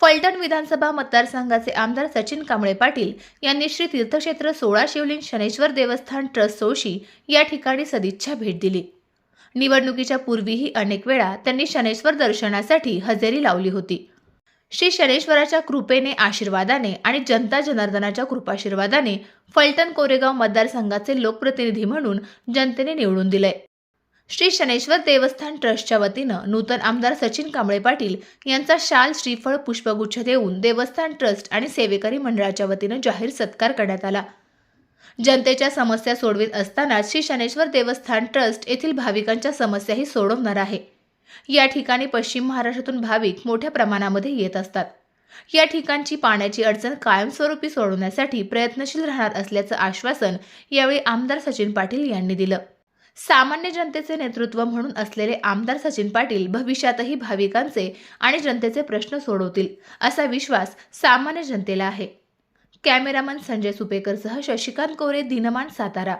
फलटण विधानसभा मतदारसंघाचे आमदार सचिन कांबळे पाटील यांनी श्री तीर्थक्षेत्र सोळा शिवलिंग शनेश्वर देवस्थान ट्रस्ट सोळशी या ठिकाणी सदिच्छा भेट दिली. निवडणुकीच्या पूर्वीही अनेक वेळा त्यांनी शनेश्वर दर्शनासाठी हजेरी लावली होती. श्री शनेश्वराच्या कृपेने आशीर्वादाने आणि जनता जनार्दनाच्या कृपाशीर्वादाने फलटण कोरेगाव मतदारसंघाचे लोकप्रतिनिधी म्हणून जनतेने निवडून दिलंय श्री शनेश्वर देवस्थान ट्रस्टच्या वतीनं नूतन आमदार सचिन कांबळे पाटील यांचा शाल श्रीफळ पुष्पगुच्छ देऊन देवस्थान ट्रस्ट आणि सेवेकरी मंडळाच्या वतीनं जाहीर सत्कार करण्यात आला. जनतेच्या समस्या सोडवित असताना श्री शनेश्वर देवस्थान ट्रस्ट येथील भाविकांच्या समस्याही सोडवणार आहे. या ठिकाणी पश्चिम महाराष्ट्रातून भाविक मोठ्या प्रमाणामध्ये येत असतात. या ठिकाणची पाण्याची अडचण कायमस्वरूपी सोडवण्यासाठी प्रयत्नशील राहणार असल्याचं आश्वासन यावेळी आमदार सचिन पाटील यांनी दिलं. सामान्य जनतेचे नेतृत्व म्हणून असलेले आमदार सचिन पाटील भविष्यातही भाविकांचे आणि जनतेचे प्रश्न सोडवतील असा विश्वास सामान्य जनतेला आहे. कॅमेरामन संजय सुपेकरसह शशिकांत कोरे दिनमान सातारा.